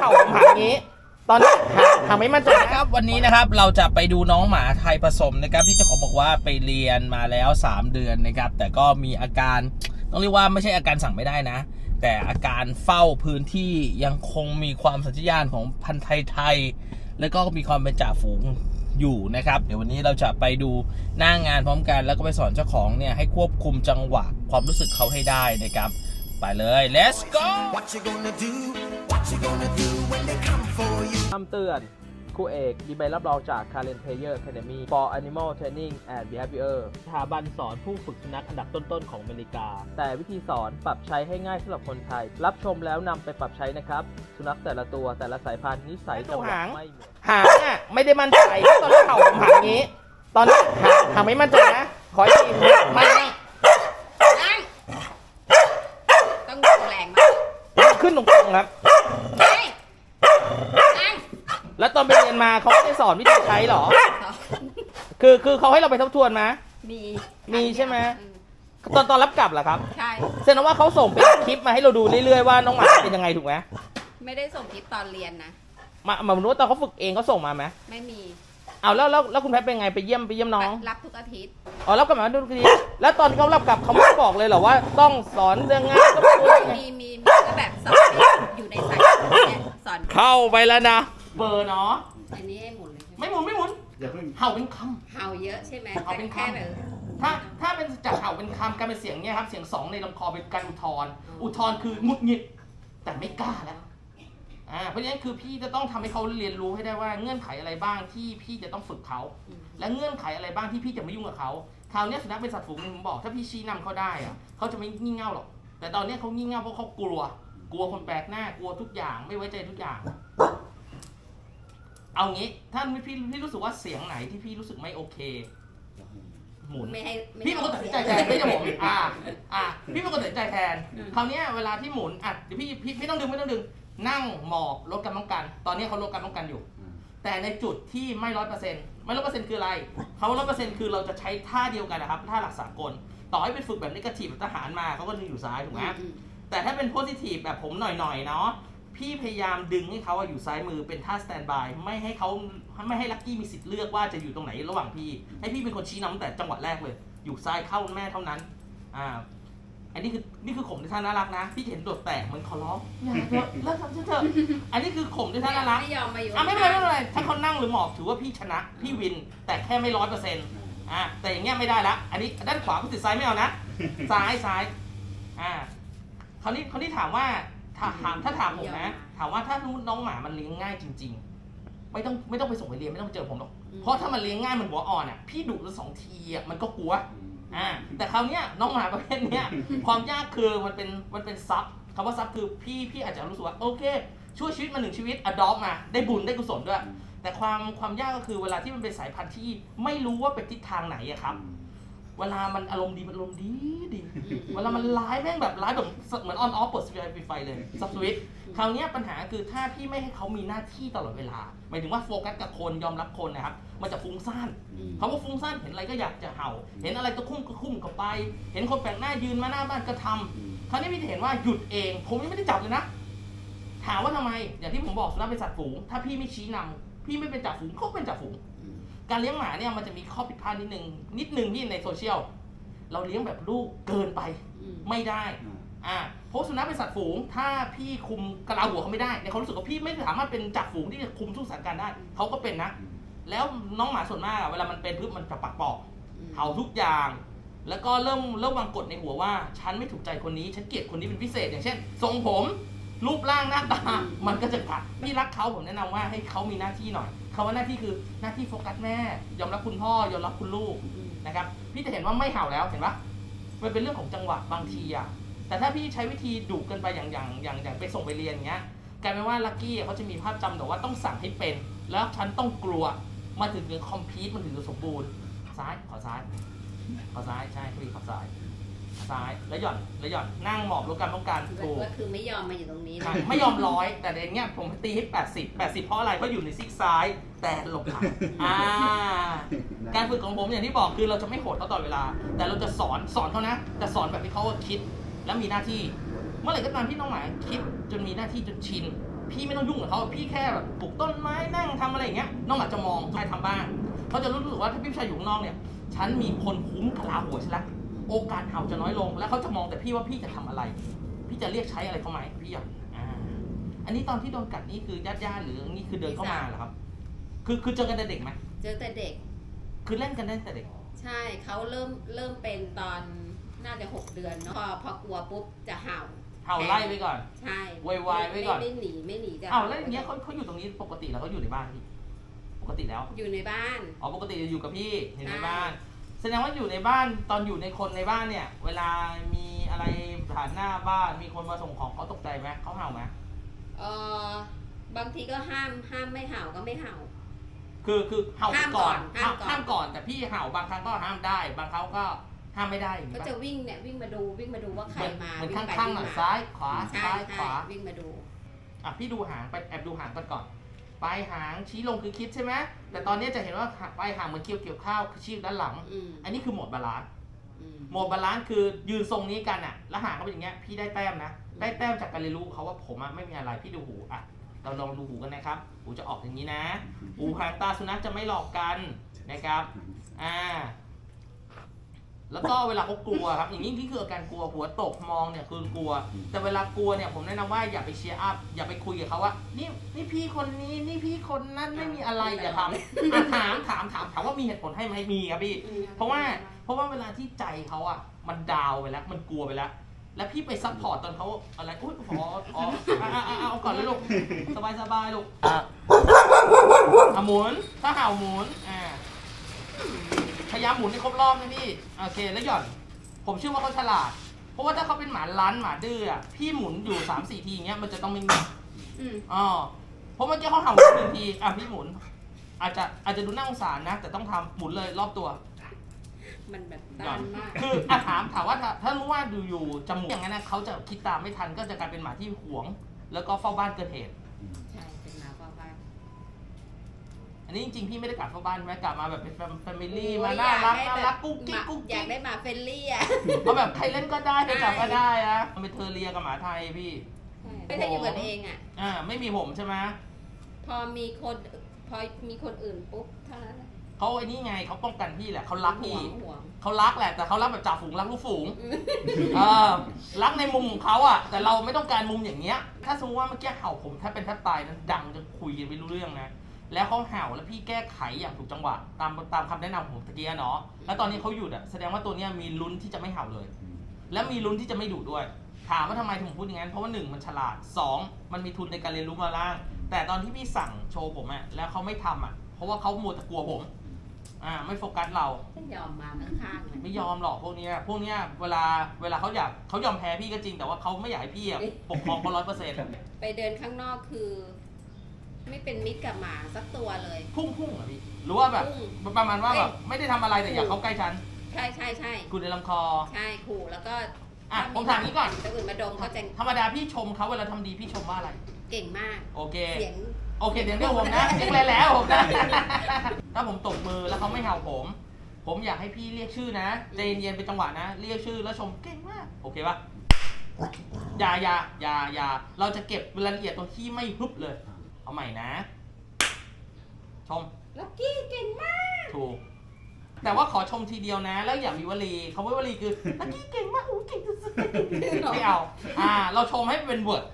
เข่าผมหาอย่างนี้ ตอนนี้หาหาไม่มั่นใจคนะรับวันนี้นะครับเราจะไปดูน้องหมาไทยผสมนะครับที่เจ้าของบอกว่าไปเรียนมาแล้ว 3 เดือนนะครับ แต่ก็มีอาการต้องเรียกว่าไม่ใช่อาการสั่งไม่ได้นะ แต่อาการเฝ้าพื้นที่ยังคงมีความสัญชาตญาณของพันธุ์ไทยไทย แล้วก็มีความเป็นจ่าฝูงอยู่นะครับ เดี๋ยววันนี้เราจะไปดูหน้างงานพร้อมกัน แล้วก็ไปสอนเจ้าของเนี่ยให้ควบคุมจังหวะความรู้สึกเขาให้ได้นะครับ ไปเลย let's go What you gonna do? What you gonna do when they come for you? คำเตือนครูเอกมีใบรับรองจาก Karen Player Academy for Animal Training and Behavior สถาบันสอนผู้ฝึกสุนัขอันดับต้นๆของอเมริกา แต่วิธีสอนปรับใช้ให้ง่ายสำหรับคนไทย รับชมแล้วนำไปปรับใช้นะครับ สุนัขแต่ละตัวแต่ละสายพันธุ์นิสัยจังหวะไม่เหมือนหางอะไม่ได้มั่นใจตอนแรกเข่าผมหางอย่างนี้ ตอนนี้หางหางไม่มั่นใจนะขออีกทีไม่ไม่นั่งต้องดูแรงมาก ขึ้นตรงๆครับ เฮ้ยนั่ง แล้วตอนไปเรียน มาเขาไม่ได้สอนวิธีใช้หรอ คือคือเขาให้เราไปทบทวนไหม มีมีใช่ไหม อืมตอนตอนรับกลับเหรอครับใช่ แสดงว่าเขาส่งเป็นคลิปมาให้เราดูเรื่อยๆว่าน้องหมาเป็นยังไงถูกไหมไม่ได้ส่งคลิปตอนเรียนนะ มามารู้ว่าตอนเขาฝึกเองเขาส่งมาไหมไม่มีเอาแล้วแล้วแล้วคุณแพทย์เป็นไงไปเยี่ยมไปเยี่ยมน้อง รับทุกอาทิตย์ อ๋อรับกลับมาดูทีแล้วตอนเขารับกลับเขาไม่ได้บอกเลยเหรอว่าต้องสอนยังไงต้องพูดยังไงมีมีมีก็แบบสอนอยู่ในสายเนี่ยสอน เข้าไปแล้วนะ เบอร์เนาะ อันนี้ให้หมุนเลยใช่ไหมไม่หมุนไม่หมุนอย่าเพิ่งเห่าเป็นคเห่าเยอะใช่ไหมเห่าเป็นแค่คำแบบำถ้าถ้าเป็นจากเห่าเป็นคำกลายเป็นเสียงเนี่ยครับเสียงสองในลำคอเป็นการอุทธรณ์อุทธรณ์คือหงุดหงิดแต่ไม่กล้าแล้ว อ่าเพราะฉะนั้นคือพี่จะต้องทำให้เขาเรียนรู้ให้ได้ว่าเงื่อนไขอะไรบ้างที่พี่จะต้องฝึกเขา และเงื่อนไขอะไรบ้างที่พี่จะไม่ยุ่งกับเขาคราวเนี้ยสุนัขเป็นสัตว์ฝูงอย่างผมบอก ถ้าพี่ชี้นำเขาได้อะเขาจะไม่งี่เง่าหรอก แต่ตอนเนี้ยเขางี่เง่าเพราะเขากลัว กลัวคนแปลกหน้ากลัวทุกอย่างไม่ไว้ใจทุกอย่าง เอางี้ถ้าพี่พี่รู้สึกว่าเสียงไหนที่พี่รู้สึกไม่โอเค หมุน ไม่ให้ไม่พี่เป็นคนตัดสินใจแทนไม่ใช่ผมอ่าอ่าพี่เป็นคนตัดสินใจแทนคราวเนี้ยเวลาที่หมุนอะเดี๋ยวพี่พี่ไม่ต้องดึงไม่ต้องดึง นั่งหมอบลดการป้องกัน ตอนนี้เขาลดการป้องกันอยู่ แต่ในจุดที่ไม่ร้อยเปอร์เซ็นต์ไม่ร้อยเปอร์เซ็นต์คืออะไรเขาร้อยเปอร์เซ็นต์คือเราจะใช้ท่าเดียวกันนะครับท่าหลักสากล ต่อให้เป็นฝึกแบบนิเกทีฟแบบทหารมาเขาก็ดึงอยู่ซ้ายถูกไหม อืมแต่ถ้าเป็นโพสิทีฟแบบผมหน่อยๆเนาะ พี่พยายามดึงให้เขาอะอยู่ซ้ายมือเป็นท่าสแตนบายไม่ให้เขาไม่ให้ลักกี้มีสิทธิ์เลือกว่าจะอยู่ตรงไหนระหว่างพี่ ให้พี่เป็นคนชี้นำตั้งแต่จังหวะแรกเลย อยู่ซ้ายเข้าแม่เท่านั้น อ่า อันนี้คือนี่คือข่มที่ท่าน่ารักนะ พี่เห็นโดดแตกเหมือนขอร้องอย่าเถอะเลิกทำฉันเถอะอันนี้คือข่มที่ท่าน่ารักไม่ยอมมาอยู่อะไม่เป็นไรไม่เป็นไรถ้าเขานั่งหรือหมอบถือว่าพี่ชนะพี่วินแต่แค่ไม่ร้อยเปอร์เซ็นต์อะแต่อย่างเงี้ยไม่ได้ละอันนี้ด้านขวาคุณติดซ้ายไม่เอานะซ้ายซ้ายอ่าคราวนี้คราวนี้ถามว่า ถ้าถามถ้าถามผมนะ ถามว่าถ้าน้องหมามันเลี้ยงง่ายจริง ๆ ไม่ต้องไม่ต้องไปส่งไปเรียนไม่ต้องเจอผมหรอก เพราะถ้ามันเลี้ยงง่ายมันหัวอ่อนอะพี่ดุแล้วสองทีอะมันก็กลัวอ่าแต่คราวเนี้ยน้องหมาประเภทเนี้ยความยากคือมันเป็นมันเป็นซับคำว่าซับคือพี่พี่อาจจะรู้สึกว่าโอเค ช่วยชีวิตมาหนึ่งชีวิตอดอปมาได้บุญได้กุศลด้วย แต่ความความยากก็คือเวลาที่มันเป็นสายพันธุ์ที่ไม่รู้ว่าเป็นทิศทางไหนอะครับ เวลามันอารมณ์ดีมันอารมณ์ดีดีเวลามันร้ายแม่งแบบร้ายแบบเหมือนออนออฟเปิดสวิตช์ไฟเลยซับสวิตช์คราวเนี้ยปัญหาคือถ้าพี่ไม่ให้เขามีหน้าที่ตลอดเวลา หมายถึงว่าโฟกัสกับคนยอมรับคนนะครับ มันจะฟุ้งซ่านคำว่าฟุ้งซ่านเห็นอะไรก็อยากจะเห่า เห็นอะไรก็คุ้มก็คุ้มก็ไป เห็นคนแปลกหน้ายืนมาหน้าบ้านก็ทำคราวนี้พี่จะเห็นว่าหยุดเอง ผมยังไม่ได้จับเลยนะถามว่าทำไมอย่างที่ผมบอกสุนัขเป็นสัตว์ฝูงถ้าพี่ไม่ชี้นำพี่ไม่เป็นจ่าฝูงเขาเป็นจ่าฝูง การเลี้ยงหมาเนี่ยมันจะมีข้อผิดพลาดนิดนึงนิดนึงที่ในโซเชียลเราเลี้ยงแบบลูกเกินไปอืมไม่ได้อ่าเพราะสุนัขเป็นสัตว์ฝูง ถ้าพี่คุมกระลาหัวเขาไม่ได้ในความรู้สึกว่าพี่ไม่สามารถเป็นจ่าฝูงที่จะคุมทุกสถานการณ์ได้เขาก็เป็นนะ แล้วน้องหมาส่วนมากอะเวลามันเป็นปุ๊บมันจะปักปอกเห่าทุกอย่าง แล้วก็เริ่มเริ่มวางกฎในหัวว่าฉันไม่ถูกใจคนนี้ฉันเกลียดคนนี้เป็นพิเศษ อย่างเช่น ทรงผมรูปร่างหน้าตา มันก็จะกัดพี่รักเขาผมแนะนำว่าให้เขามีหน้าที่หน่อย คำว่าหน้าที่คือหน้าที่โฟกัสแม่ยอมรับคุณพ่อยอมรับคุณลูกนะครับ พี่จะเห็นว่าไม่เห่าแล้วเห็นปะมันเป็นเรื่องของจังหวะบางทีอะแต่ถ้าพี่ใช้วิธีดุเกินไปอย่างอย่างอย่างอย่างไปส่งไปเรียนอย่างเงี้ยกลายเป็นว่าลักกี้เขาจะมีภาพจำแต่ว่าต้องสั่งให้เป็น แล้วฉันต้องกลัวมาถึงถึงคอมพิวมันถึงจะสมบูรณ์ซ้ายขอซ้ายขอซ้ายใช่พี่ขอซ้าย ซ้ายแล้วหย่อนแล้วหย่อนนั่งหมอบลดการป้องกันถูกก็คือไม่ยอมมาอยู่ตรงนี้ใช่ไม่ยอมร้อยแต่ในเนี้ยผมตีให้ 80 80 เพราะอะไรเพราะอยู่ในซีกซ้าย แต่หลบหลังอ่า การฝึกของผมอย่างที่บอกคือเราจะไม่โหดเขาตลอดเวลา แต่เราจะสอนสอนเขานะแต่สอนแบบที่เขาคิดและมีหน้าที่ เมื่อไหร่ก็ตามที่น้องหมาคิดจนมีหน้าที่จนชินพี่ไม่ต้องยุ่งกับเขาพี่แค่แบบปลูกต้นไม้นั่งทำอะไรอย่างเงี้ยน้องหมาจะมองใครทำบ้างเขาจะรู้สึกว่าถ้าพี่ผู้ชายอยู่ข้างนอกเนี่ย ฉันมีคนคุ้มกะลาหัวฉันละ โอกาสเห่าจะน้อยลง แล้วเขาจะมองแต่พี่ว่าพี่จะทำอะไร พี่จะเรียกใช้อะไรเขาไหมพี่อะอ่าอันนี้ตอนที่โดนกัดนี่คือญาติญาติๆหรือนี่คือเดินเข้ามาเหรอครับ คือคือเจอกันแต่เด็กไหมเจอแต่เด็ก คือเล่นกันได้แต่เด็ก ใช่เขาเริ่มเริ่มเป็นตอนน่าจะหกเดือนเนาะพอพอกลัวปุ๊บจะเห่าเห่าไล่ไว้ก่อน ใช่โวยวายไว้ก่อนไม่ไม่หนีไม่หนีจะอ้าวแล้วอย่างเงี้ยเขาเขาอยู่ตรงนี้ปกติแล้วเขาอยู่ในบ้านพี่ปกติแล้ว อยู่ในบ้านอ๋อปกติจะอยู่กับพี่อยู่ในใช่บ้าน แสดงว่าอยู่ในบ้านตอนอยู่ในคนในบ้านเนี่ย เวลามีอะไรผ่านหน้าบ้านมีคนมาส่งของเขาตกใจไหมเขาเห่าไหมเออบางทีก็ห้ามห้ามไม่เห่าก็ไม่เห่า คือคือเห่าห้ามก่อนก่อนห้ามก่อน ห้ามก่อนแต่พี่เห่าบางครั้งก็ห้ามได้ บางครั้งก็ห้ามไม่ได้อย่างก็นี้ปะจะวิ่งเนี่ยวิ่งมาดูวิ่งมาดูว่าใครมาเหมือนวิ่ข้างไปข้างวิ่หน่อยมซ้ายขวาใช่ซ้ายขใช่วาวิ่งมาดู อะพี่ดูหางไปแอบดูหางก่อนก่อน ปลายหางชี้ลงคือคิดใช่ไหมแต่ตอนนี้จะเห็นว่าปลายหางเหมือนเกี่ยวเกี่ยวข้าวคือชี้ด้านหลังอืมอันนี้คือโหมดบาลานซ์อืมโหมดบาลานซ์คือยืนทรงนี้กันอะ แล้วหางเขาเป็นอย่างเงี้ยพี่ได้แต้มนะ ได้แต้มจากการเรียนรู้เขาว่าผมอะไม่มีอะไรพี่ดูหูอะเราลองดูหูกันนะครับ หูจะออกอย่างนี้นะ หูหางตาสุนัขจะไม่หลอกกันนะครับ อ่า แล้วก็เวลาเขากลัวครับ อย่างนี้นี่คืออาการกลัวหัวตกมองเนี่ยคือกลัว แต่เวลากลัวเนี่ยผมแนะนำว่าอย่าไปเชียร์อัพอย่าไปคุยกับเขาว่านี่นี่พี่คนนี้นี่พี่คนนั้นไม่มีอะไรอย่าทำอะถามถามถามถามว่ามีเหตุผลให้ไหมมีครับพี่ เพราะว่าเพราะว่าเวลาที่ใจเขาอะมันดาวไปแล้ว มันกลัวไปแล้วแล้วพี่ไปซัพพอร์ตตอนเขาอะไรอุ้ยขออ๋ออะอะอะเอาก่อนเลยลูกสบายสบายลูกอะอะหมุนถ้าเห่าหมุนอ่า พยายามหมุนให้ครบรอบนะพี่ โอเค แล้วหย่อน ผมเชื่อว่าเขาฉลาด เพราะว่าถ้าเขาเป็นหมาล้านหมาดื้ออะพี่หมุนอยู่สามสี่ทีอย่างเงี้ยมันจะต้องไม่เงียบอืมอ๋อเพราะเมื่อกี้เขาเห่าหนึ่งที อะพี่หมุน อาจจะอาจจะดูน่าสงสารนะ แต่ต้องทำหมุนเลยรอบตัว มันแบบด้านมาก คืออะถามถามว่าถ้าถ้ารู้ว่าดูอยู่จมูกอย่างนั้นนะเขาจะคิดตามไม่ทันก็จะกลายเป็นหมาที่หวง แล้วก็เฝ้าบ้านเกินเหตุ ใช่เป็นหมาเฝ้าบ้าน อันนี้จริงๆ พี่ไม่ได้กลับเฝ้าบ้านใช่ไหมกลับมาแบบเป็นแฟมิลี่โอ้ยมาน่ารักอยน่าได้รักแบบกุ๊กกิ๊กหมากุ๊กอยากิ๊กกได้หมาเฟรนลี่อะเอาแบบใครเล่นก็ได้ใครจับก็ใช่ได้นะมันเป็นเทอร์เรียกับหมาไทยพี่ ไม่ได้อยู่กันเองอะ อ่าไม่มีผมใช่ไหมพอมีคนพอมีคนอื่นปุ๊บเท่านั้นแหละเขาไอ้นี่ไงเขาป้องกันพี่แหละเขารักห่พี่วงห่วงเขารักแหละแต่เขารักแบบจ่าฝูงรักลูกฝูงอืมเออรักในมุมของเขาอะ แต่เราไม่ต้องการมุมอย่างเงี้ย ถ้าสมมติว่าเมื่อกี้เห่าผมถ้าเป็นแทบตายนั้นดังจะคุยกันไม่รู้เรื่องนะ แล้วเขาเห่าแล้วพี่แก้ไขอย่างถูกจังหวะตามตามคำแนะนำของผมตะกี้อะเนาะแล้วตอนนี้เขาหยุดอะแสดงว่าตัวเนี้ยมีลุ้นที่จะไม่เห่าเลย และมีลุ้นที่จะไม่ดุด้วย ถามว่าทำไมถึงพูดอย่างนั้น เพราะว่าหนึ่งมันฉลาดสองมันมีทุนในการเรียนรู้มาล่าง แต่ตอนที่พี่สั่งโชว์ผมอะแล้วเขาไม่ทำอะเพราะว่าเขามัวแต่กลัวผมอ่าไม่โฟกัสเรา ไม่ยอมมาข้างๆเลยไม่ยอมหรอกพวกเนี้ยพวกเนี้ยเวลาเวลาเขาอยากเขายอมแพ้พี่ก็จริง แต่ว่าเขาไม่อยากให้พี่อะปกครองเขาร้อยเปอร์เซ็นต์ ไปเดินข้างนอกคือ ไม่เป็นมิตรกับหมาสักตัวเลย พุ่งพุ่งอะพี่ หรือว่าแบบพุ่งประมาณว่าแบบเอ้ยไม่ได้ทำอะไรแต่อยากเข้าใกล้ฉันใช่ใช่ใช่กูในลำคอ ใช่ขู่แล้วก็อะผมถามนี้ก่อน ตัวอื่นมาดมก็จะธรรมดาพี่ชมเขาเวลาทำดีพี่ชมว่าอะไร เก่งมาก โอเค เสียง โอเคเดี๋ยวเรียกผมนะเรียกเลยแล้วผมนะ ถ้าผมตบมือแล้วเขาไม่เห่าผม ผมอยากให้พี่เรียกชื่อนะใจเย็นๆเป็นจังหวะนะ เรียกชื่อแล้วชมเก่งมาก โอเคปะอย่าอย่าอย่าอย่าเราจะเก็บรายละเอียดตรงที่ไม่ฮึบเลย เอาใหม่นะ ชม ลักกี้เก่งมากถูก แต่ว่าขอชมทีเดียวนะ แล้วอย่ามีวลีคำว่าวลีคือลักกี้เก่งมากโอ้เก่งสุดๆไม่เอา อ่า เราชมให้เป็นเวิร์ด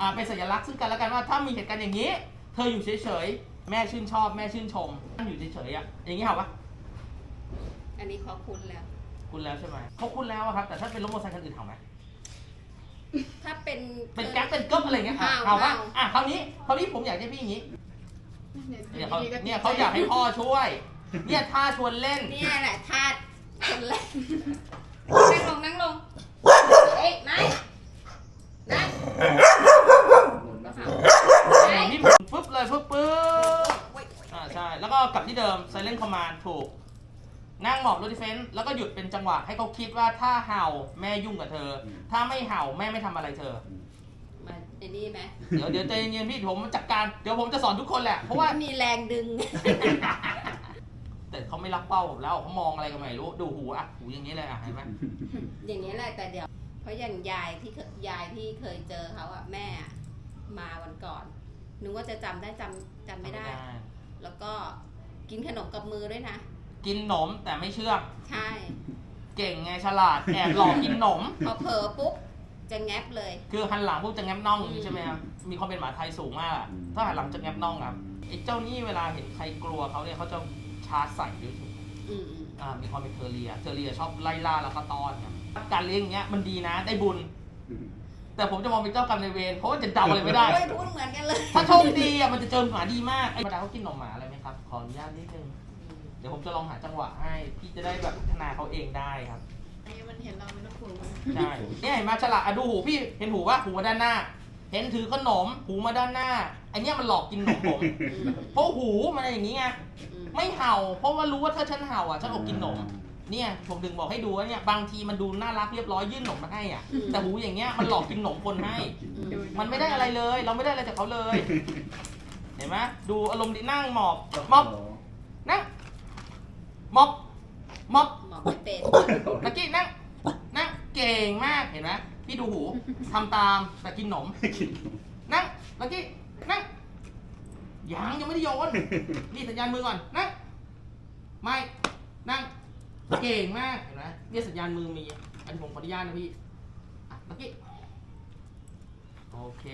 อ่า เป็นสัญลักษณ์ซึ่งกันและกันว่าถ้ามีเหตุการณ์อย่างนี้ เธออยู่เฉยๆ แม่ชื่นชอบ แม่ชื่นชมอยู่เฉยๆอะ อย่างนี้เหรอปะอันนี้เขาคุ้นแล้ว คุณแล้วใช่ไหมเขาคุณแล้วอะครับ แต่ถ้าเป็นรถมอเตอร์ไซค์คันอื่นเห่าไหม ถ้าเป็นเป็นแก๊ปเป็นก๊อบอะไรเงี้ยอะเห่าเห่าปะเห่าอะคราวนี้คราวนี้ผมอยากให้พี่อย่างนี้เนี่ยเขาเนี่ยเขาอยากให้พ่อช่วย เนี่ยถ้าชวนเล่นเนี่ยแหละทาสคนแรกนั่งลงนั่งลงเอ้ยนายนายก็เห่าพี่หมุนปุ๊บเลยปุ๊บปุ๊บอ่าใช่แล้วก็กลับที่เดิม Silent Command ถูก นั่งหมอบรถดิเฟนส์แล้วก็หยุดเป็นจังหวะให้เขาคิดว่าถ้าเห่าแม่ยุ่งกับเธอถ้าไม่เห่าแม่ไม่ทำอะไรเธอ มาไอ้นี่ไหมเดี๋ยวเดี๋ยวใจเย็นๆพี่ผมจัดการเดี๋ยวผมจะสอนทุกคนแหละเพราะว่า มีแรงดึง แต่เขาไม่รักเป้าผมแล้วเขามองอะไรก็ไม่รู้ดูหูอะหูอย่างนี้เลยอะเห็นไหมอย่างนี้ยแหละแต่เดี๋ยว เพราะอย่างยายที่เคยยายที่เคยเจอเขาอะแม่อะมาวันก่อนนึกว่าจะจำได้จำจำไม่ได้ แล้วก็กินขนมกับมือด้วยนะ กินหนมแต่ไม่เชื่องใช่เก่งไงฉลาดแอบหลอกกินหนม พอเผลอปุ๊บจะแงบเลย คือหันหลังพวกจะแงบน่องอย่างนี้ใช่ไหมครับมีความเป็นหมาไทยสูงมากอะถ้าหันหลังจะแงบน่องครับไอ้เจ้านี่เวลาเห็นใครกลัวเขาเนี่ยเขาจะชาร์จใส่ด้วยอืมอืมอ่ามีความเป็นเทอร์เรียเทอร์เรียชอบไล่ล่าแล้วก็ต้อนครับการเลี้ยงอย่างเงี้ยมันดีนะได้บุญ แต่ผมจะมองเป็นเจ้ากรรมนายเวรเพราะว่าจะเดาอะไรไม่ได้โอ้ยพูดเหมือนกันเลย ถ้าโชคดีอะมันจะเจอหมาดีมากไอ้ธรรมดาเขากินหนมหมาอะไรไหมครับขออนุญาตนิดนึงเดี๋ยวผมจะลองหาจังหวะให้พี่จะได้แบบพัฒนาเขาเองได้ครับไอ้มันเห็นเราไม่ต้องกลัวมันใช่เนี่ยเห็นไหมาฉลาดอะดูหูพี่เห็นหูว่าหูมาด้านหน้า เห็นถือขนมหูมาด้านหน้าไอเนี้ยมันหลอกกินขนมผมเพราะหูมันอย่างนี้ไงอืมไม่เห่า เพราะว่ารู้ว่าถ้าฉันเห่าอะฉันอดกินขนม เนี่ยผมถึงบอกให้ดูว่าเนี่ยบางทีมันดูน่ารักเรียบร้อยยื่นขนมมาให้อะ แต่หูอย่างเงี้ยมันหลอกกินขนมคนให้อืมมันไม่ได้อะไรเลย เราไม่ได้อะไรจากเขาเลย เห็นไหมดูอารมณ์ดีนั่งหมอบมอบนั่ง มอบมอบหมอไม่เป็นลักกี้นั่งนั่งเก่งมากเห็นไหมพี่ดูหูทำตามแต่กินขนมนั่งลักกี้นั่งยังยังไม่ได้โยน นี่สัญญาณมือก่อน นั่ง ไม่ นั่ง เก่งมากเห็นไหมเนี่ยสัญญาณมือมี อันนี้ผมขออนุญาตนะพี่อะลักกี้ โอเค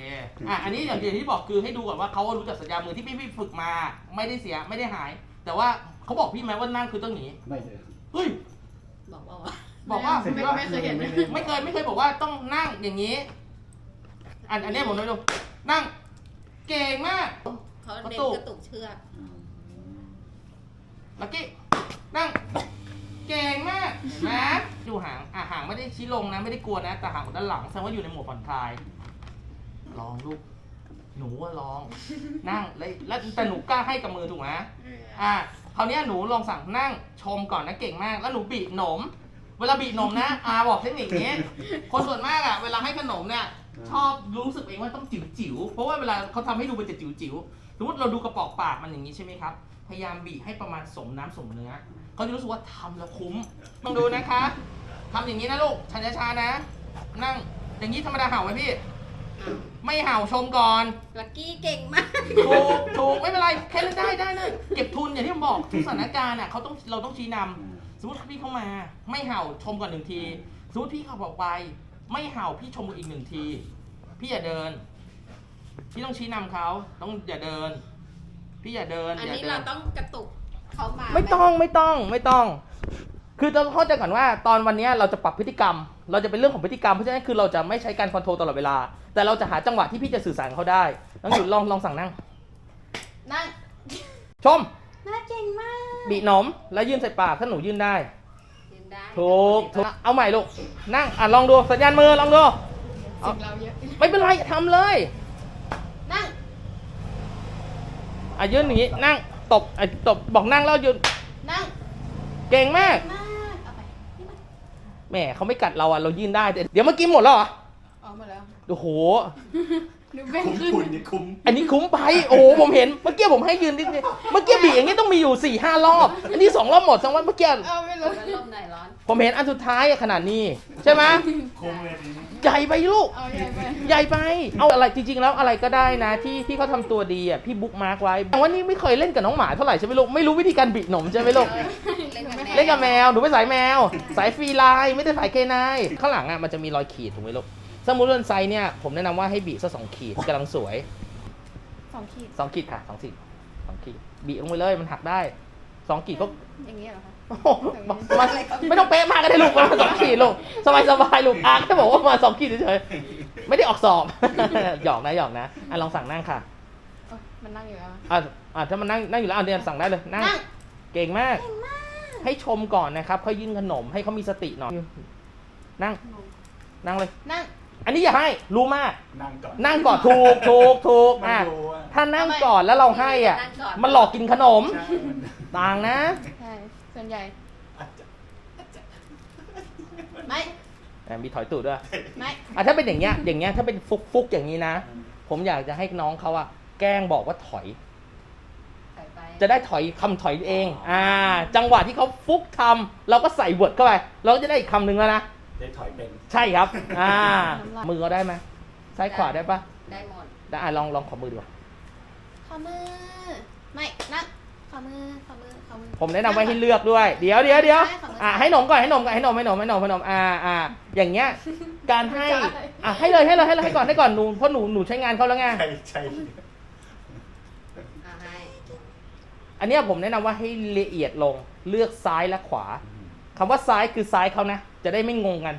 อะ อันนี้อย่างที่บอกคือให้ดูก่อนว่าเขารู้จักสัญญาณมือที่พี่พี่ฝึกมา ไม่ได้เสีย ไม่ได้หาย แต่ว่า เขาบอกพี่ไหมว่านั่งคือต้องหนีไม่เลย เฮ้ย บอกว่าว่าบอกว่า ไม่ไม่เคยเห็น ไม่เคยไม่เคยบอกว่าต้องนั่งอย่างนี้ อันอันนี้ผมไม่ดูนั่ง เก่งมาก เขาเน้นกระตุกกระตุกเชือกลักกี้นั่ง เก่งมากนะดูหางอะหางไม่ได้ชี้ลงนะไม่ได้กลัวนะ แต่หางด้านหลังแสดงว่าอยู่ในโหมดผ่อนคลายลองลูกหนูว่าลอง นั่งแล้วแล้วแต่หนูกล้าให้กับมือถูกไหมอะ คราวเนี้ยหนูลองสั่งนั่งชมก่อนนะเก่งมาก แล้วหนูบีบหนม เวลาบีบหนมนะอาบอกเทคนิคนี้ คนส่วนมากอะเวลาให้ขนมเนี่ยชอบรู้สึกเองว่าต้องจิ๋วจิ๋วๆเพราะว่าเวลาเขาทำให้ดูเป็นจะจิ๋วจิ๋วๆสมมติเราดูกระปอกปากมันอย่างนี้ใช่ไหมครับ พยายามบีบให้ประมาณสมน้ำสมเนื้อเขาจะรู้สึกว่าทำแล้วคุ้มลองดูนะคะทำอย่างนี้นะลูกชันช้าๆนะ นั่งอย่างนี้ธรรมดาเห่าไหมพี่อ้าว ไม่เห่าชมก่อน ลักกี้เก่งมาก ถูกถูกไม่เป็นไรแค่เล่นได้ได้เลยเก็บทุนอย่างที่ผมบอกทุกสถานการณ์อะเขาต้องเราต้องชี้นำสมมติพี่เข้ามา ไม่เห่าชมก่อนหนึ่งที สมมติพี่เขาบอกไป ไม่เห่าพี่ชมอีกหนึ่งที พี่อย่าเดิน พี่ต้องชี้นำเขาต้องอย่าเดิน พี่อย่าเดินอันอย่านี้เดิเรานต้องกระตุกเขามาไม่ต้องไม่ต้องไม่ต้อง คือต้องเข้าใจก่อนว่าตอนวันเนี้ยเราจะปรับพฤติกรรม เราจะเป็นเรื่องของพฤติกรรมเพราะฉะนั้นคือเราจะไม่ใช้การคอนโทรลตลอดเวลา แต่เราจะหาจังหวะที่พี่จะสื่อสารกับเขาได้ต้องหยุดลองลองสั่งนั่ง นั่งชมน่าเก่งมากบีหนมแล้วยื่นใส่ปากถ้าหนูยื่นได้ยืนได้ถูกถูกเอาใหม่ลูกนั่งอะลองดูสัญญาณมือลองดูสิ่งเราเยอะไม่เป็นไรทำเลยนั่งอะยื่นอย่างนี้นั่งตบอะตบบอกนั่งแล้วยืนนั่งเก่งมาก มากเอาไปนี่มา แหมเขาไม่กัดเราอะเรายื่นได้แต่เดี๋ยวเมื่อกี้หมดแล้วเหรอออกมาแล้วโอ้โห ดูเบ้งคุ้มขึ้น คุณนี่คุ้มอันนี้คุ้มไปโอ้โหผมเห็นเมื่อกี้ผมให้ยืนนิดนึงเมื่อกี้บีอย่างนี้ต้องมีอยู่4ี่ห้ารอบ อันนี้สองรอบหมดแสดงว่าเมื่อกี้เอาไม่ร้รู้อนลมไหนร้อน ผมเห็นอันสุดท้ายอะขนาดนี้ ใช่ไหมคุ้มเลยทีนี้ใหญ่ไปลูก เอาใหญ่ไปใหญ่ไป เอาอะไรจริงๆ แล้วอะไรก็ได้นะที่ที่เขาทำตัวดีอะพี่บุ๊กมาร์กไว้แต่ว่านี่ไม่เคยเล่นกับน้องหมาเท่าไหร่ใช่ไหมลูกไม่รู้วิธีการบิดหนมใช่ไหมลูก เล่นกับแมวเล่นกับแมว หนูเป็นสายแมว สายฟรีไลน์ไม่ได้สายเกนายข้างหลังอะมันจะมีรอยขีดถูกไหมลูกสมมติว่าไซส์เนี่ยผมแนะนำว่าให้บีบสักสองขีดกำลังสวยสองขีดสองขีดค่ะสองขีดสองขีดบีบลงไปเลยมันหักได้สองขีดก็อย่างเงี้ยเหรอคะ โอ้โหมันไม่ต้องเป๊ะมากก็ได้ลูกประมาณสองขีดลูกสบายสบายๆลูกอาแค่บอกว่ามาสองขีดเฉยๆไม่ได้ออกสอบ หยอกนะหยอกนะอะลองสั่งนั่งค่ะโอ๊ยมันนั่งอยู่แล้วอะอะอะถ้ามันนั่งนั่งอยู่แล้วอะเดี๋ยวสั่งได้เลยนั่งนั่ง เก่งมาก ให้ชมก่อนนะครับเขายื่นขนมให้เขามีสติหน่อย นั่ง นั่งเลย นั่ง อันนี้อย่าให้รู้มาก นั่งก่อน นั่งก่อนถูกถูกถูกมันอะรู้ว่าถ้านั่งก่อนแล้วเราให้อะ นั่งก่อน มันหลอกกินขนม ใช่มันต่างนะ ใช่ส่วนใหญ่ อาจจะไม่ อะมีถอยตูดด้วยไม่ อะถ้าเป็นอย่างเงี้ย อย่างเงี้ย ถ้าเป็นฟุกฟุกๆอย่างนี้นะ ผมอยากจะให้น้องเขาอะแกล้งบอกว่าถอยใส่ไป จะได้ถอยคำถอยเอง อ่า จังหวะที่เขาฟุกทำเราก็ใส่เวิร์ดเข้าไป เราก็จะได้อีกคำหนึ่งแล้วนะ ได้ถอยเป็น ใช่ครับ อ่า มือก็ได้ไหมซ้ายขวาได้ปะได้หมด ได้อะลองลองขอมือดูมือ ไม่นั่งขอมือขอมือขอมือ ผมแนะนำไว้ให้เลือกด้วย เดี๋ยวเดี๋ยวเดี๋ยวอะให้หนมก่อนให้หนมก่อนให้หนมให้หนมให้หนมให้หนมอ่าอ่าอย่างเงี้ย การให้ อะให้เลยให้เลยให้เลยให้ก่อนให้ก่อนหนูเพราะหนูหนูใช้งานเขาแล้วไง ใช่ใช่ เอาให้ อันเนี้ยผมแนะนำว่าให้ละเอียดลงเลือกซ้ายและขวาคำว่าซ้ายคือซ้ายเขานะ จะได้ไม่งงกัน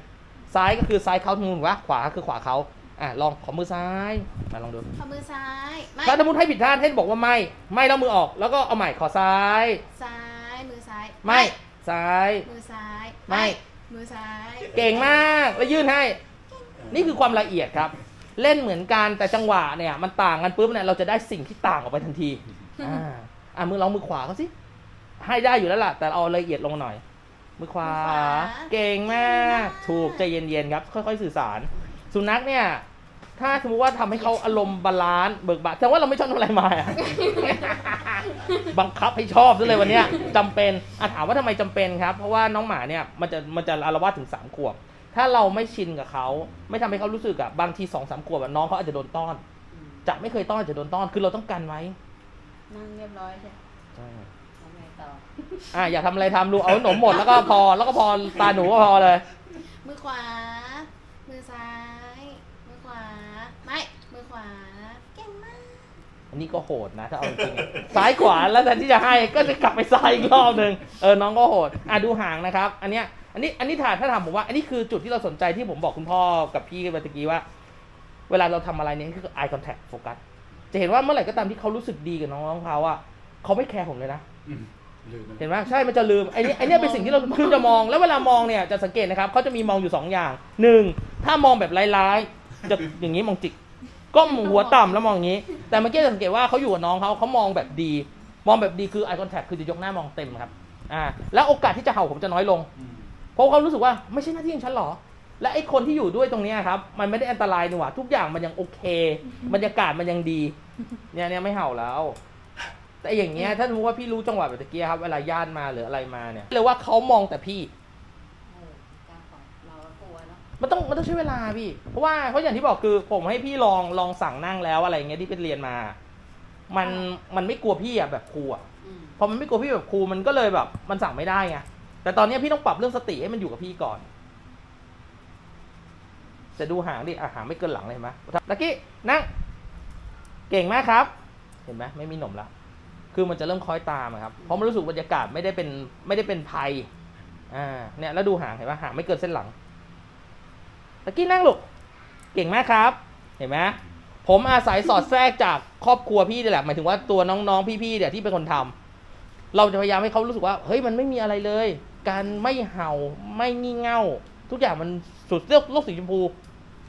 ซ้ายก็คือซ้ายเขาถูกปะขวาคือขวาเขาอะลองขอมือซ้ายมาลองดูขอมือซ้ายไม่ถ้าสมมติให้ผิดท่าให้บอกว่าไม่ ไม่แล้วมือออกแล้วก็เอาใหม่ขอซ้าย ซ้ายมือซ้าย ไม่ซ้ายมือซ้ายไม่มือซ้าย เก่งมากแล้วยื่นให้ นี่คือความละเอียดครับ เล่นเหมือนกันแต่จังหวะเนี่ยมันต่างกันปุ๊บเนี่ยเราจะได้สิ่งที่ต่างออกไปทันทีอ่า อะมือลองมือขวาเขาสิ ให้ได้อยู่แล้วล่ะ แต่เอาละเอียดลงหน่อย มือขวาเก่งมาก ถูกใจเย็นๆครับ ค่อยๆสื่อสาร สุนัขเนี่ย ถ้าสมมติว่าทำให้เขาอารมณ์บาลานซ์เบิกบานแต่ว่าเราไม่ชอบทำอะไรมาอะบังคับให้ชอบซะเลยวันเนี้ยจำเป็นอะถามว่าทำไมจำเป็นครับ เพราะว่าน้องหมาเนี่ยมันจะมันจะอารวาสถึงสามขวบ ถ้าเราไม่ชินกับเขา ไม่ทำให้เขารู้สึกอะบางทีสองสามขวบอะน้องเขาอาจจะโดนต้อน จะไม่เคยต้อนจะโดนต้อน คือเราต้องกันไว้ นั่งเรียบร้อยใช่เอาไงต่อ อะอยากทำอะไรทำลูกเอาขนมหมดแล้วก็พอแล้วก็พอตาหนูก็พอเลย มือขวา มือซ้าย มือขวา ไม่ มือขวา เก่งมาก อันนี้ก็โหดนะถ้าเอาจริงๆซ้ายขวาแล้วแทนที่จะให้ก็จะกลับไปซ้ายอีกรอบหนึ่งเออน้องก็โหดอะดูห่างนะครับ อันเนี้ยอันนี้อันนี้ถามถ้าถามผมว่า อันนี้คือจุดที่เราสนใจที่ผมบอกคุณพ่อกับพี่เมื่อกี้ว่า เวลาเราทำอะไรเนี่ยคือ eye contact โฟกัส จะเห็นว่าเมื่อไหร่ก็ตามที่เขารู้สึกดีกับน้องๆเขาอะเขาไม่แคร์ผมเลยนะ อืมลืมเห็นไหมใช่ มันจะลืมไอ้นี่ไอ้เนี่ยเป็นสิ่งที่เราคือจะมอง แล้วเวลามองเนี่ยจะสังเกตนะครับเขาจะมีมองอยู่สองอย่างหนึ่งถ้ามองแบบร้ายๆจะอย่างนี้มองจิกก้มหัวต่ำแล้วมองอย่างนี้ แต่เมื่อกี้จะสังเกตว่าเขาอยู่กับน้องเขาเขามองแบบดี มองแบบดีคือ eye contact คือจะยกหน้ามองเต็มครับอ่าแล้วโอกาสที่จะเห่าผมจะน้อยลง อืม เพราะเขารู้สึกว่าไม่ใช่หน้าที่ของฉันหรอ และไอ้คนที่อยู่ด้วยตรงเนี้ยครับ มันไม่ได้อันตรายนี่หว่าทุกอย่างมันยังโอเคบรรยากาศมันยังดี เนี่ยเนี่ยไม่เห่าแล้ว แต่อย่างเงี้ยถ้าสมมติว่าพี่รู้จังหวะแบบตะเกียครับเวลาญาติมาหรืออะไรมาเนี่ยเลยว่าเขามองแต่พี่ เออจ้าของเราก็กลัวเนาะมันต้องมันต้องใช้เวลาพี่ เพราะว่าเพราะอย่างที่บอกคือ ผมให้พี่ลองลองสั่งนั่งแล้วอะไรเงี้ยที่เป็นเรียนมา มันมันไม่กลัวพี่อะแบบครูอะอืมพอมันไม่กลัวพี่แบบครูมันก็เลยแบบ มันสั่งไม่ได้ไงแต่ตอนเนี้ยพี่ต้องปรับเรื่องสติให้มันอยู่กับพี่ก่อน จะดูหางดิอะหางไม่เกินหลังเลยเห็นไหมลักกี้นั่ง เก่งมากครับ เห็นไหมไม่มีหนมแล้วคือมันจะเริ่มคล้อยตามครับ เพราะมันรู้สึกบรรยากาศไม่ได้เป็นไม่ได้เป็นภัย อ่า เนี่ยแล้วดูหางเห็นไหมหางไม่เกินเส้นหลังลักกี้นั่งลูก เก่งมากครับ เห็นไหมผมอาศัยสอดแทรกจากครอบครัวพี่นี่แหละ หมายถึงว่าตัวน้องๆพี่ๆเนี่ยที่เป็นคนทำเราจะพยายามให้เขารู้สึกว่า เฮ้ยมันไม่มีอะไรเลย การไม่เห่าไม่งี่เง่า ทุกอย่างมันสุดโลกโลกสีชมพู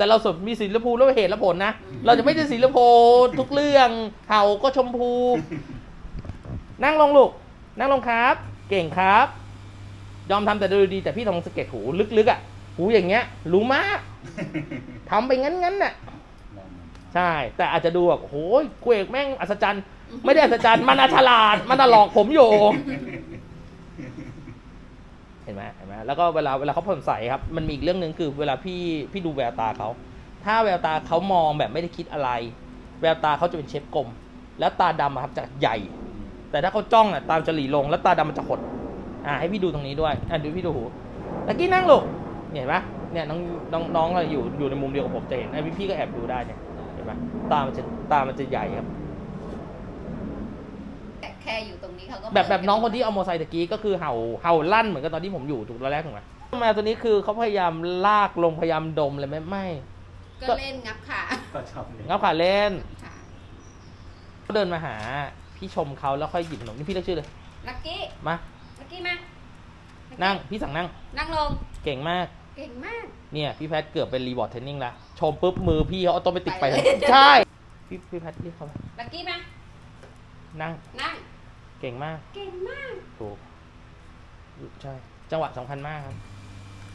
แต่เราสดมีสีชมพูด้วยเหตุและผลนะ เราจะไม่ได้สีชมพูทุกเรื่องเห่าก็ชมพู นั่งลงลูก นั่งลงครับ เก่งครับ ยอมทำแต่ดูดีแต่พี่ต้องสงเก็ตหูลึกๆอะหูอย่างเงี้ย รู้มากทำไปงั้นๆน่ะใช่ แต่อาจจะดูแบบโอ้ยกูเอกแม่งอัศจรรย์ ไม่ได้อัศจรรย์มันอะฉลาด มันอะหลอกผมอยู่เห็นไหมเห็นไหมแล้วก็เวลาเวลาเขาผ่อนใสครับมันมีอีกเรื่องหนึ่งคือเวลาพี่พี่ดูแววตาเขาถ้าแววตาเขามองแบบไม่ได้คิดอะไร แววตาเขาจะเป็นเชฟกลม แล้วตาดำอะครับจะใหญ่ แต่ถ้าเขาจ้องอะตามจะหลีลง แล้วตาดำมันจะหดอ่าให้พี่ดูตรงนี้ด้วยอะดูพี่ดูหูตะกี้นั่งลูกเนี่ยเห็นปะเนี่ยน้องน้องน้องเราอยู่อยู่ในมุมเดียวกับผมจะเห็นไอ้พี่พี่ก็แอบดูได้เนี่ยเห็นปะตามันจะตามันจะใหญ่ครับ แต่แค่อยู่ตรงนี้เขาก็แบบแบบน้องคนที่เอามอเตอร์ไซค์ตะกี้ก็คือเห่าเห่าลั่นเหมือนกับตอนที่ผมอยู่ถูกตอนแรกถูกไหมแมวตัวนี้คือเขาพยายามลากลงพยายามดมเลยไหมไม่ก็เล่นงับขาก็ชอบเนี่ยงับขาเล่นขาเขาเดินมาหาพี่ชมเขาแล้วค่อยหยิบขนมนี่พี่เรียกชื่อเลยลักกี้มาลักกี้มานั่งพี่สั่งนั่ง นั่งลงเก่งมาก เก่งมาก เนี่ยพี่แพทเกือบเป็นรีบอร์ดเทรนนิ่งแล้วชมปุ๊บมือพี่เขาออโตเมติกไปไปเลเลยยใช่ พี่พี่แพทเรียกเขามาลักกี้มานั่งนั่ง เก่งมาก เก่งมาก ถูกใช่ จังหวะสำคัญมากครับ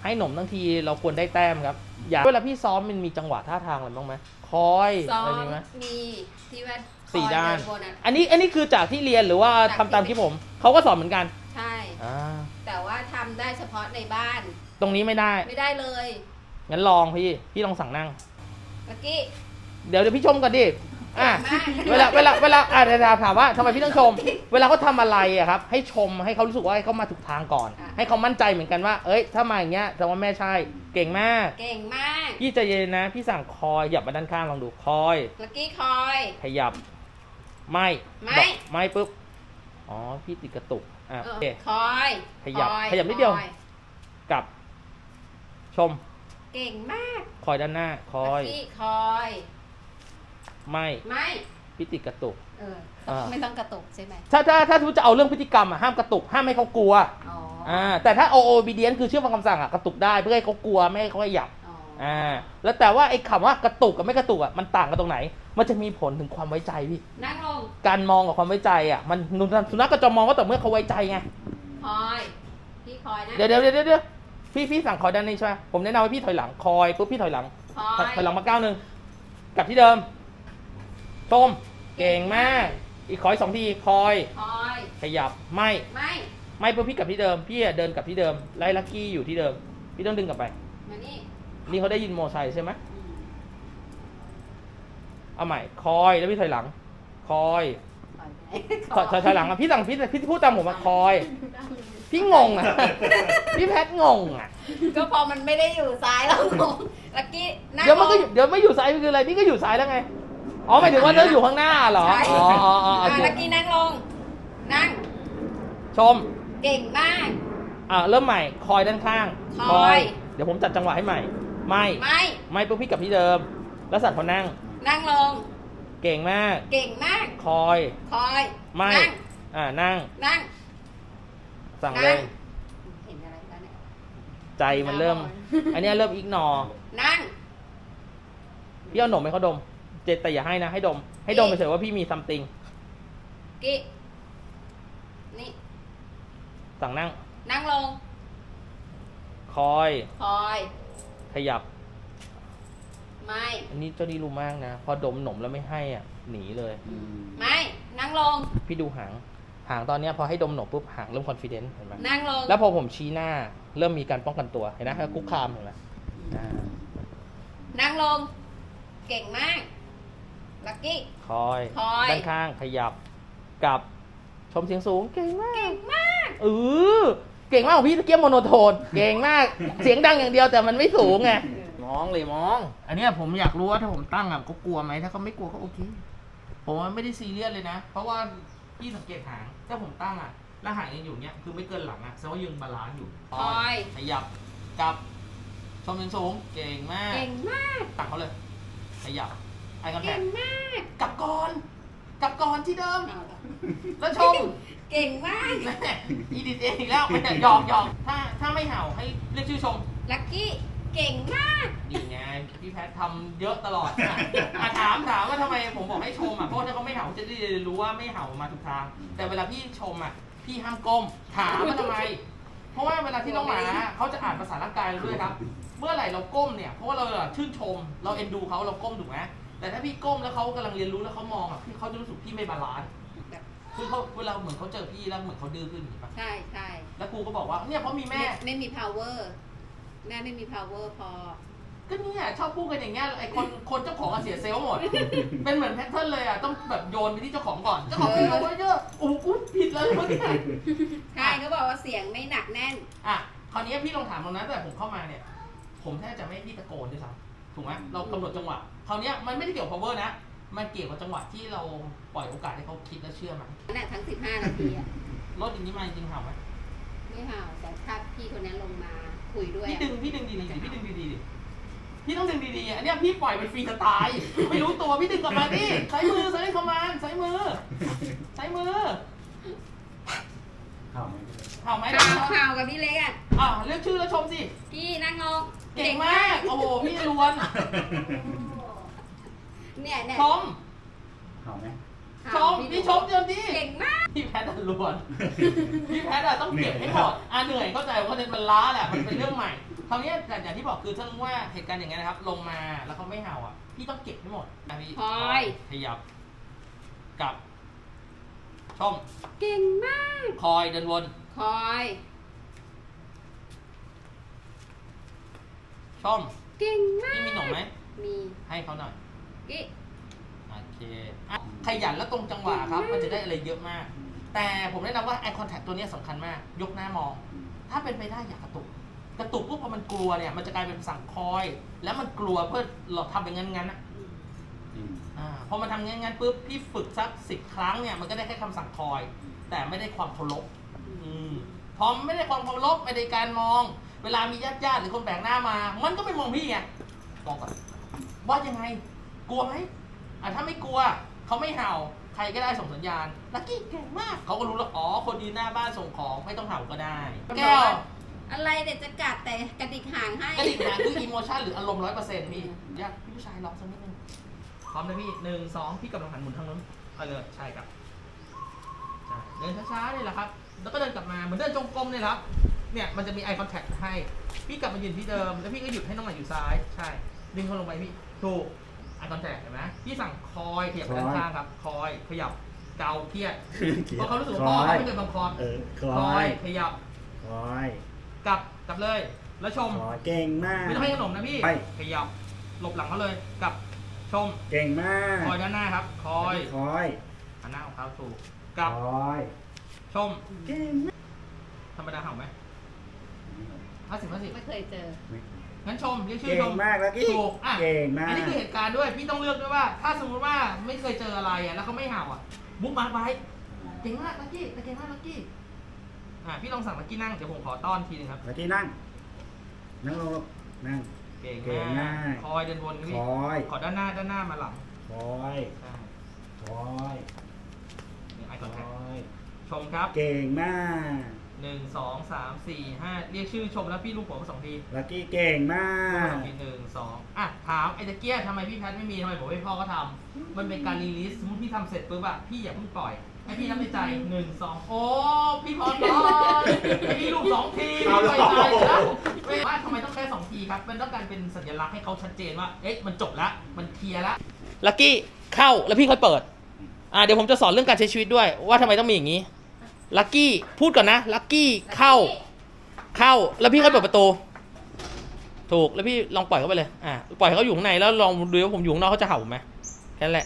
ให้หนมทั้งทีเราควรได้แต้มครับ อย่าเวลาพี่ซ้อมมันมีจังหวะท่าทางอะไรบ้างไหมคอยซ้ออะไรมมีไหม มีที่ว่าสี่ด้านคอยเบนอะอันนี้อันนี้คือจากที่เรียนหรือว่าจากทำตามที่ที่ผม เขาก็สอนเหมือนกันใช่ อ่าแต่ว่าทำได้เฉพาะในบ้าน ตรงนี้ไม่ได้ ไม่ได้เลยงั้นลองพี่ พี่ลองสั่งนั่งลักกี้ เดี๋ยวเดี๋ยวพี่ชมก่อนดิ อะมากเวลาเวลาเวลาอะเดี๋ยวถามว่าทำไมพี่ต้องชม เวลาเขาทำอะไรอะครับ ให้ชมให้เขารู้สึกว่าให้เขามาถูกทางก่อนให้เขามั่นใจเหมือนกันว่า เอ้ย ถ้ามาอย่างเงี้ยแสดงว่าแม่ใช่ เก่งมาก เก่งมาก พี่ใจเย็นนะ พี่สั่งคอยหยับมาด้านข้างลองดูคอย ลักกี้คอย ขยับ ไม่ไม่ บอกไม่ปุ๊บ อ๋อ พี่ติดกระตุก อะเอโออเค คอยขยับคอขยับนิดเดียว คอกลับ ชม เก่งมากคอยด้านหน้า คอยลักกี้คอย ไม่ ไม่พี่ติดกระตุก เอออ่า ไม่ต้องกระตุกใช่ไหมถ้าถ้าถ้าทุกจะเอาเรื่องพฤติกรรมอะห้ามกระตุกห้ามให้เขากลัวอ๋ออ่าแต่ถ้าโอโอบีเดียนคือเชื่อฟังคำสั่งอะกระตุกได้เพื่อให้เขากลัวไม่ให้เขาขยับอ๋ออ่าแล้วแต่ว่าไอ้คำว่ากระตุกกับไม่กระตุกอะมันต่างกันตรงไหน มันจะมีผลถึงความไว้ใจพี่นั่งลงการมองกับความไว้ใจอะมันสุนัขก็จะมองก็ต่อเมื่อเขาไว้ใจไง คอย พี่คอยนะเดี๋ยวเดี๋ยวเดี๋ยวเดี๋ยวพี่พี่สั่งคอยด้านนี้ใช่ไหมผมแนะนำให้พี่ถอยหลังคอยปุ๊บพี่ถอยหลังคอถอยยถอยหลังมาก้าวหนึ่งกลับที่เดิม ชมเก่งมาก อีกขออีกสองทีคอย คอย ขยับ ไม่ ไม่ไม่ปุ๊บพี่กลับที่เดิม พี่อะเดินกลับที่เดิม ไล่ลักกี้อยู่ที่เดิม พี่ต้องดึงกลับไป มานี่นี่เขาได้ยินโมอไซค์ใช่ไหมอืมเอาใหม่ คอย แล้วพี่ถอยหลัง คอยคอยถอยถอยถอยหลังอะพี่สั่งพี่พี่พูดตามผมมาคอย พี่งงอะพี่แพทงงอะก็พอมันไม่ได้อยู่ซ้ายแล้วงงลักกี้นั่งเดี๋ยวมันก็ลอยู่เดี๋ยวไม่อยู่ซ้ายคืออะไร พี่ก็อยู่ซ้ายแล้วไง อ๋อหมายถึงว่าเธออยู่ข้างหน้าเหรอ ใช่ อ๋ออ๋ออ๋อโออะเคลักกี้นั่งลง นั่ง ชม เก่งมาก อ่าเริ่มใหม่ คอยด้านข้างคอย เดี๋ยวผมจัดจังหวะให้ใหม่ ไม่ ไม่ ไม่ปุ๊บพี่กลับที่เดิม แล้วสั่งเขานั่ง นั่งลง เก่งมาก เก่งมาก คอย คอย ไม่ นั่ง อ่า นั่ง นั่ง สั่งเลย เห็นอะไรแล้วเนี่ย ใจมันเริ่มอันเนี้ยเริ่มอิกนอ นั่ง พี่เอาหนมให้เขาดม เจแต่อย่าให้นะ ให้ดม ให้ดมไปเฉยว่าพี่มีซัมติงกี้นี่ สั่งนั่ง นั่งลง คอย คอย ขยับ ไม่ อันนี้เจ้านี่รู้มากนะ พอดมหนมแล้วไม่ให้อะ หนีเลย ไม่ นั่งลง พี่ดูหาง หางตอนเนี้ยพอให้ดมหนมปุ๊บหางเริ่มคอนฟิเดนซ์เห็นไหมนั่งลง แล้วพอผมชี้หน้า เริ่มมีการป้องกันตัว เห็นไหมคุกคามเห็นไหมอ่านั่งลง เก่งมาก ลักกี้ คอย คอย ด้านข้างขยับกลับชมเสียงสูง เก่งมาก เก่งมาก เออ เก่งมากของพี่ตะเกียบโมโนโทน เก่งมาก เสียงดังอย่างเดียวแต่มันไม่สูงไง มองเลยมอง อันเนี้ยผมอยากรู้ว่าถ้าผมตั้งอะเขากลัวไหม ถ้าเขาไม่กลัวก็โอเค ผมว่าไม่ได้ซีเรียสเลยนะ เพราะว่าพี่สังเกตหาง ถ้าผมตั้งอะ แล้วหางยังอยู่เนี้ย คือไม่เกินหลังอะแสดงว่ายังบาลานซ์อยู่คอย ขยับกลับชมเสียงสูง เก่งมากเก่งมาก ตักเขาเลย ขยับ ไอ้คอนแทเก่คงมากกลับก่อนกลับก่อนที่เดิม เอาละแล้วชมเก่งมาก แม่อีดิเจอีกแล้วไม่แต่หยอกหยอกถ้าถ้าไม่เห่าให้เรียกชื่อชม ลักกี้ เก่งมากดีไงพี่แพททำเยอะตลอดอะอะถามถามว่าทำไมผมบอกให้ชมอะเพราะว่าถ้าเขาไม่เห่าจะได้รู้ว่าไม่เห่ามาถูกทาง แต่เวลาพี่ชมอะพี่ห้ามก้มถามว่าทำไม เพราะว่าเวลาที่น้องหมาเขาจะอ่านภาษาร่างกายเราด้วยครับ เมื่อไหร่เราก้มเนี่ยเพราะว่าเราอะชื่นชม เราเอ็นดูเขาเราก้มถูกไหม แต่ถ้าพี่ก้มแล้วเขากำลังเรียนรู้แล้วเขามองอะพี่เขาจะรู้สึกพี่ไม่บาลานซ์แบบคือเขาเวลาเหมือนเขาเจอพี่แล้วเหมือนเขาดื้อขึ้นอย่างนี้ปะใช่ใช่แล้วครูก็บอกว่าเนี่ยเพราะมีแม่ไม่ ไม่มี power แม่ไม่มี power พอ ก็เนี่ยชอบพูดกันอย่างเงี้ยไอคนคนเจ้าของอะเสียเซลล์หมด เป็นเหมือนแพทเทิร์นเลยอะต้องแบบโยนไปที่เจ้าของก่อนเจ้าของพี่เราไว้เยอะโอ้โหกูผิดเลยเมื่อกี้ใช่เขาบอกว่าเสียงไม่หนักแน่นอะคราวนี้พี่ลองถามตรงนั้นแต่ผมเข้ามาเนี่ย ผมแทบจะไม่ให้พี่ตะโกนด้วยซ้ำถูกไหมเรากำหนดจังหวะ คราวเนี้ยมันไม่ได้เกี่ยวกับ power นะ มันเกี่ยวกับจังหวะที่เราปล่อยโอกาสให้เขาคิดและเชื่อมันนั่นแหละทั้ง 15 นาทีอะรถอย่างนี้มาจริงๆเห่าไหมไม่เห่าแต่ถ้าพี่คนนี้ลงมาคุยด้วยพี่อะดึงพี่ดึงดีๆดิพี่ดึงดีๆดิพี่ต้องดึงดีๆอันเนี้ยพี่ปล่อยเป็นฟรีสไตล์ไม่รู้ตัวพี่ดึงกลับมาดิใช้มือใช้คอมมานด์ใช้มือใช้มือเข้าไหมเห่าไหมเห่าเห่ากับพี่เล็กอะอ่าเรียกชื่อแล้วชมสิ พี่นั่งลงเก่งมาก โอ้โห พี่ลวน เนี่ยเนี่ยชมเข้าไหมเห่าชมพี่ชมเดี๋ยวดิเก่งมาก พี่แพทย์อะลวนพี่แพทย์อะต้องเก็บให้หมดอ่าเหนื่อยเข้าใจว่ามันล้าแหละมันเป็นเรื่องใหม่คราวเนี้ยแต่อย่างที่บอกคือถ้ารู้ว่าเหตุการณ์อย่างเงี้ยนะครับ ลงมาแล้วเขาไม่เห่าอะพี่ต้องเก็บให้หมดอะพี่คอยขยับกลับชมเก่งมาก คอยเดินวนคอยชมเก่งมากพี่มีหนมไหมมีให้เขาหน่อย กี้อโอเคอะขยันและตรงจังหวะครับ มันจะได้อะไรเยอะมาก แต่ผมแนะนำว่า eye contact ตัวเนี้ยสำคัญมาก ยกหน้ามอง ถ้าเป็นไปได้อย่ากระตุก กระตุกปุ๊บพอมันกลัวเนี่ย มันจะกลายเป็นสั่งคอย แล้วมันกลัวเพื่อเราทำเป็นงั้นงั้นๆอะอืมอ่าพอมันทำงั้นงั้นๆปุ๊บพี่ฝึกสักสิบครั้งเนี่ย มันก็ได้แค่คำสั่งคอย แต่ไม่ได้ความเคารพ อืมพอไม่ได้ความเคารพไม่ได้การมอง เวลามีญาติญาติๆหรือคนแปลกหน้ามา มันก็ไม่มองพี่ไงมองก่อนว่ายังไง กลัวไหมอะถ้าไม่กลัวเขาไม่เห่าใครก็ได้ส่งสัญญาณลักกี้เก่งมากเขาก็รู้แล้วอ๋อคนยืนหน้าบ้านส่งของไม่ต้องเห่าก็ได้แก้วอะไรเด็ดจะกัดแต่กระดิกหางให้กระดิ่งหางคืออิโมชันหรืออารมณ์ร้อยเปอร์เซ็นต์พี่อยากพี่ผู้ชายลองสักนิดนึงพร้อมนะพี่หนึ่งสองพี่กำลังหันหมุนทางนู้นเอาเลยใช่ครับใช่เดินช้าๆนี่แหละครับ แล้วก็เดินกลับมาเหมือนเดินจงกรมเนี่ยครับเนี่ยมันจะมี eye contact ให้ พี่กลับมายืนที่เดิม แล้วพี่ก็หยุดให้น้องหมาอยู่ซ้าย ใช่ ดึงเขาลงไปพี่ ถูก eye contact เห็นไหมพี่สั่งคอยขยับไปด้านข้างครับ คอยขยับเกาเครียดเพราะเขารู้สึกว่าพ่อเขาไม่เคยบังคับเออคคออยยขยับคอยกลับกลับเลย แล้วชมคอยเก่งมากไม่ต้องให้ขนมนะพี่ไปขยับหลบหลังเขาเลยกลับชมเก่งมากคอยด้านหน้าครับ คอยคอยหันหน้าของเขาถูกกลับคอยชมเก่งมากธรรมดาเห่าไหมห้าสิบห้าสิบไม่เคยเจอ งั้นชมเรียกชื่อเก่ชงมมากแล้วกี้ถูกอะเก่งมาก อันนี้คือเหตุการณ์ด้วยพี่ต้องเลือกด้วยว่า ถ้าสมมติว่าไม่เคยเจออะไรอะแล้วเขาไม่เห่าอะบุ๊กมาร์คไว้เก่งมากลักกี้เก่งมากลักกี้อะพี่ลองสั่งลักกี้นั่งเดี๋ยวผมขอต้อนทีนึงครับ แล้วที่นั่ง นั่งลงลูกนั่ง เก่งเก่งมามาก กคอยเดินวนครับคพี่อยขอด้านหน้าด้านหน้ามาหลังคอยใช่คอยเนี่ยไอคคอนแทคอย ชมครับ เก่งมาก หนึ่งสองสามสี่ห้าเรียกชื่อชมแล้วพี่ลูกหัวมาสองทีลักกี้เก่งมาลูกหัวกสองทีหนึ่งสองอะถามไอ้ตะเกียทำไมพี่แพทไม่มีทำไมผมให้พ่อก็ทำมันเป็นการรีลิสสมมติพี่ทำเสร็จปุ๊บอะพี่อย่าเพิ่งปล่อยให้พี่นับในใจหนึ่งสองโอ้พี่พอต่อยไอ้พี่ลูกสองทีพี่ไปใจแล้วไม่ว่าทำไมต้องแค่สองทีครับ มันต้องการเป็นสัญลักษณ์ให้เขาชัดเจนว่า เอ๊ะมันจบแล้วมันเคลียร์แล้วลักกี้เข้าแล้วพี่ค่อยเปิด อ่าเดี๋ยวผมจะสอนเรื่องการใช้ชีวิตด้วยว่าทำไมต้องมีอย่างนี้ ลักกี้พูดก่อนนะลักกี้เข้าเข้าแล้วพี่ก็เปิดประตู ถูกแล้วพี่ลองปล่อยเขาไปเลยอ่าปล่อยเขาอยู่ข้างในแล้วลองดูว่าผมอยู่ข้างนอกเขาจะเห่าผมไหมแค่นั้นแหละ